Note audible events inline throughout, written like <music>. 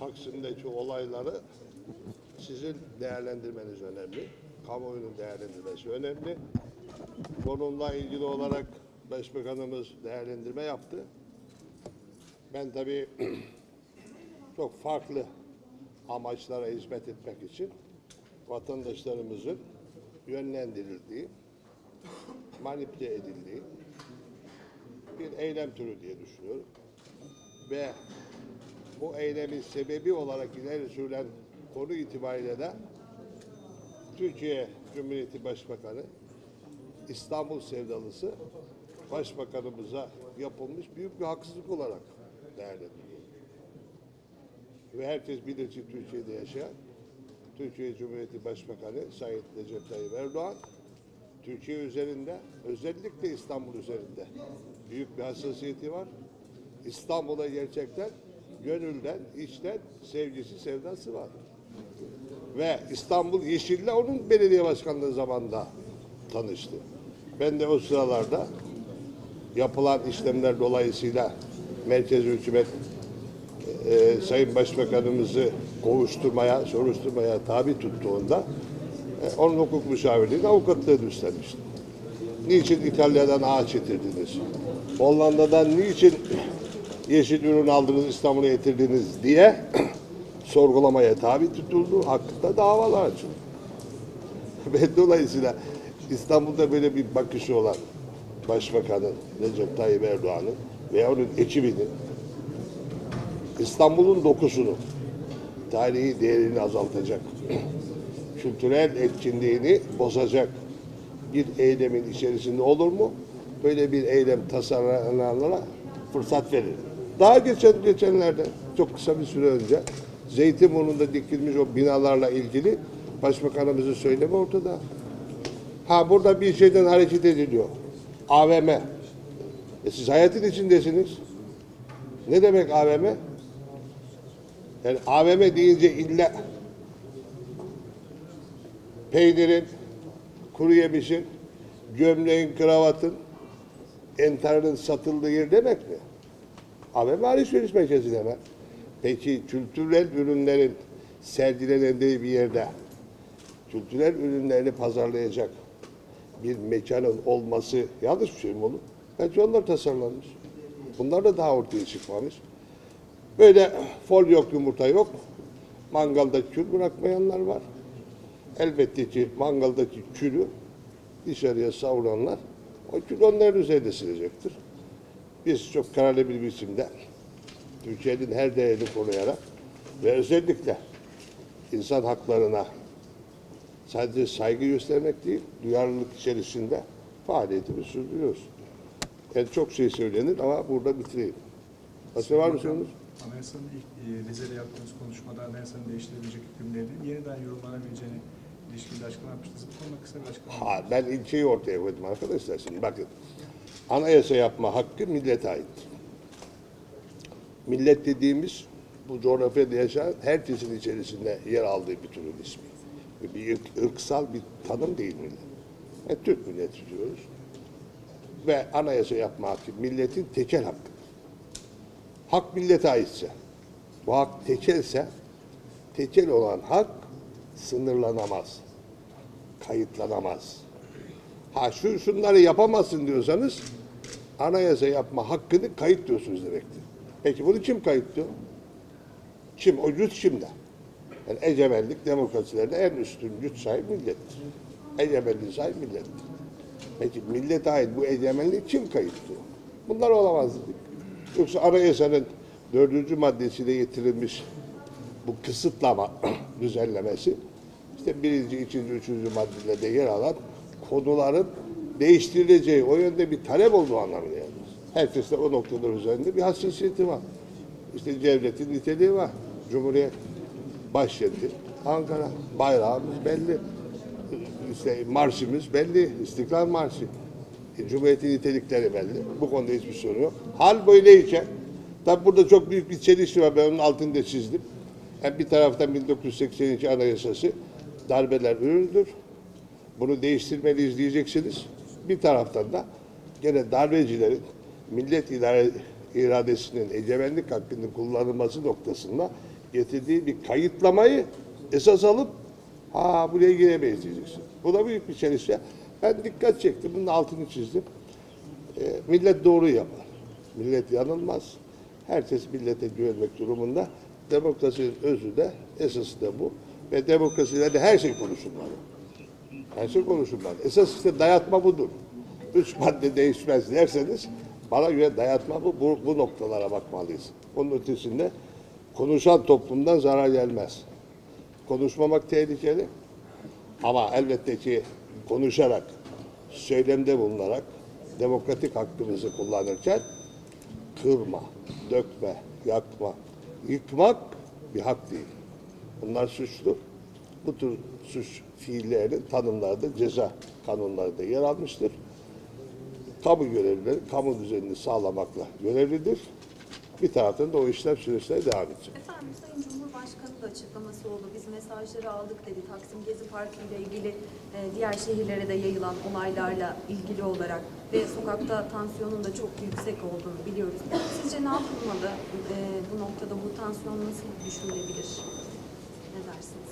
Taksim'deki olayları sizin değerlendirmeniz önemli. Kamuoyunun değerlendirmesi önemli. Konumla ilgili olarak Başbakanımız değerlendirme yaptı. Ben tabii <clears throat> çok farklı amaçlara hizmet etmek için vatandaşlarımızın yönlendirildiği, manipüle edildiği bir eylem türü diye düşünüyorum. Ve bu eylemin sebebi olarak ileri sürülen konu itibariyle de Türkiye Cumhuriyeti Başbakanı İstanbul sevdalısı Başbakanımıza yapılmış büyük bir haksızlık olarak değerlendiriyor. Ve herkes bilir ki Türkiye'de yaşayan Türkiye Cumhuriyeti Başbakanı Sayın Recep Tayyip Erdoğan Türkiye üzerinde özellikle İstanbul üzerinde büyük bir hassasiyeti var. İstanbul'a gerçekten gönülden, içten sevgisi, sevdası var. Ve İstanbul Yeşil'le onun belediye başkanlığı zamanında tanıştı. Ben de o sıralarda yapılan işlemler dolayısıyla Merkez Hükümet e, Sayın Başbakanımızı kovuşturmaya, soruşturmaya tabi tuttuğunda e, onun hukuk müşavirliğini avukatlığını üstlenmişti. Niçin İtalya'dan ağaç getirdiniz? Hollanda'dan niçin yeşil ürün aldınız İstanbul'a getirdiniz diye <clears throat> sorgulamaya tabi tutuldu. Hakkında davalar açıldı. <laughs> Ve dolayısıyla İstanbul'da böyle bir bakışı olan Başbakanın Recep Tayyip Erdoğan'ın veya onun ekibinin İstanbul'un dokusunu, tarihi değerini azaltacak, <clears throat> kültürel etkinliğini bozacak bir eylemin içerisinde olur mu? Böyle bir eylem tasarlananlara fırsat verir. Daha geçen geçenlerde çok kısa bir süre önce Zeytinburnu'nda dikilmiş o binalarla ilgili Başbakanımızın söylemi ortada. Ha burada bir şeyden hareket ediliyor. AVM. E siz hayatın içindesiniz. Ne demek AVM? Yani AVM deyince illa peynirin, kuru yemişin, gömleğin, kravatın, entarının satıldığı yer demek mi? AVM alışveriş merkezi demek. Peki kültürel ürünlerin sergilendiği bir yerde kültürel ürünlerini pazarlayacak bir mekanın olması yanlış bir şey mi olur? Bence onlar tasarlanmış. Bunlar da daha ortaya çıkmamış. Böyle fol yok, yumurta yok. Mangalda kül bırakmayanlar var. Elbette ki mangaldaki külü dışarıya savuranlar o kül onların üzerinde silecektir. Biz çok kararlı bir biçimde Türkiye'nin her değerini koruyarak ve özellikle insan haklarına sadece saygı göstermek değil, duyarlılık içerisinde faaliyetimizi sürdürüyoruz. Yani çok şey söylenir ama burada bitireyim. Başka var mı sorunuz? Anayasanın ilk e, Rize'de yaptığınız konuşmada anayasanın değiştirilecek hükümlerinin yeniden yorumlanabileceğini ilişkili açıklama yapmıştınız. Bu konuda kısa bir açıklama. Ha, ben ilkeyi ortaya koydum arkadaşlar. Şimdi bakın. Anayasa yapma hakkı millete ait. Millet dediğimiz bu coğrafyada yaşayan herkesin içerisinde yer aldığı bir türün ismi. Bir ırk- ırksal bir tanım değil millet. Yani Türk milleti diyoruz. Ve anayasa yapma hakkı milletin tekel hakkı. Hak millete aitse, bu hak tekelse, tekel olan hak sınırlanamaz kayıtlanamaz. Ha şu şunları yapamazsın diyorsanız anayasa yapma hakkını kayıt diyorsunuz demektir. Peki bunu kim kayıtlıyor? Kim? O güç kimde? Yani egemenlik demokrasilerde en üstün güç sahibi millettir. Egemenliği sahibi millettir. Peki millete ait bu egemenlik kim kayıtlıyor? Bunlar olamaz dedik. Yoksa anayasanın dördüncü maddesiyle getirilmiş bu kısıtlama <clears throat> düzenlemesi işte birinci, ikinci, üçüncü maddelerde yer alan konuların değiştirileceği o yönde bir talep olduğu anlamına gelmez. Herkes de o noktalar üzerinde bir hassasiyeti var. İşte devletin niteliği var. Cumhuriyet başkenti Ankara. Bayrağımız belli. İşte marşımız belli. İstiklal Marşı. E, Cumhuriyetin nitelikleri belli. Bu konuda hiçbir sorun yok. Hal böyleyken tabi burada çok büyük bir çelişki var. Ben onun altını da çizdim. Yani bir taraftan 1982 Anayasası darbeler üründür. Bunu değiştirmeliyiz diyeceksiniz. Bir taraftan da gene darbecilerin millet idare iradesinin egemenlik hakkının kullanılması noktasında getirdiği bir kayıtlamayı esas alıp ha buraya giremeyiz diyeceksin. Bu da büyük bir çelişki. Ben dikkat çektim. Bunun altını çizdim. E, millet doğru yapar. Millet yanılmaz. Herkes millete güvenmek durumunda. Demokrasinin özü de, esası da bu. Ve demokrasilerde her şey konuşulmalı. Her şey konuşulmalı. Esas işte dayatma budur. Üç madde değişmez derseniz bana göre dayatma bu. Bu, bu noktalara bakmalıyız. Onun ötesinde konuşan toplumdan zarar gelmez. Konuşmamak tehlikeli. Ama elbette ki konuşarak, söylemde bulunarak demokratik hakkımızı kullanırken kırma, dökme, yakma, yıkmak bir hak değil. Bunlar suçlu. Bu tür suç fiillerinin tanımları da ceza kanunlarında yer almıştır. Kamu görevlileri kamu düzenini sağlamakla görevlidir. Bir taraftan da o işlem süreçleri devam edecek. Efendim Sayın Cumhurbaşkanı da açıklaması oldu. Biz mesajları aldık dedi. Taksim Gezi Parkı ile ilgili e, diğer şehirlere de yayılan olaylarla ilgili olarak ve sokakta tansiyonun da çok yüksek olduğunu biliyoruz. Sizce ne yapılmalı? E, bu noktada bu tansiyon nasıl düşürülebilir? Ne dersiniz?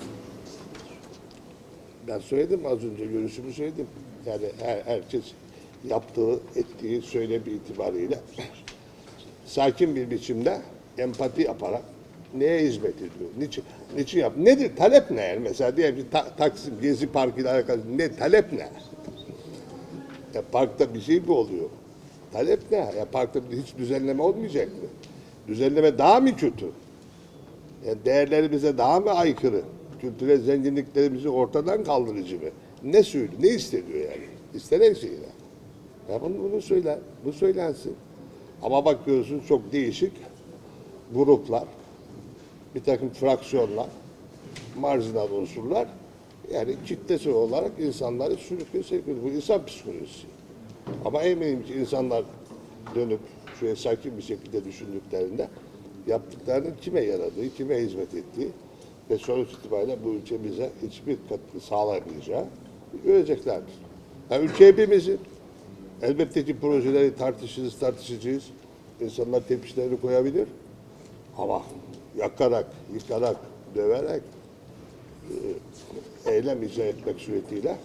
Ben söyledim az önce görüşümü söyledim. Yani her, herkes yaptığı, ettiği söylemi itibariyle sakin bir biçimde empati yaparak neye hizmet ediyor? Niçin, niçin yap? Nedir? Talep ne? Yani mesela diyelim ki Ta- Taksim Gezi Parkı ile alakalı ne? Talep ne? Ya parkta bir şey mi oluyor? Talep ne? Ya parkta hiç düzenleme olmayacak mı? Düzenleme daha mı kötü? Yani değerlerimize daha mı aykırı? Kültürel zenginliklerimizi ortadan kaldırıcı mı? Ne söylüyor? Ne isteniyor yani? İstenen şeyler. Ya bunu, bunu söyler. Bu söylensin. Ama bakıyorsun çok değişik gruplar, bir takım fraksiyonlar, marjinal unsurlar yani kitlesi olarak insanları sürüklüyor, ediyor. Bu insan psikolojisi. Ama eminim ki insanlar dönüp şöyle sakin bir şekilde düşündüklerinde yaptıklarının kime yaradığı, kime hizmet ettiği ve sonuç itibariyle bu ülkemize hiçbir katkı sağlamayacağı göreceklerdir. Yani ülke hepimizin. Elbette ki projeleri tartışırız, tartışacağız. İnsanlar tepkilerini koyabilir. Ama yakarak, yıkarak, döverek e, eylem icra etmek suretiyle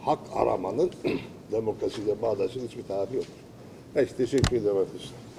hak aramanın <clears throat> demokrasiyle bağdaşın hiçbir tarafı yok. Peki teşekkür ederim arkadaşlar.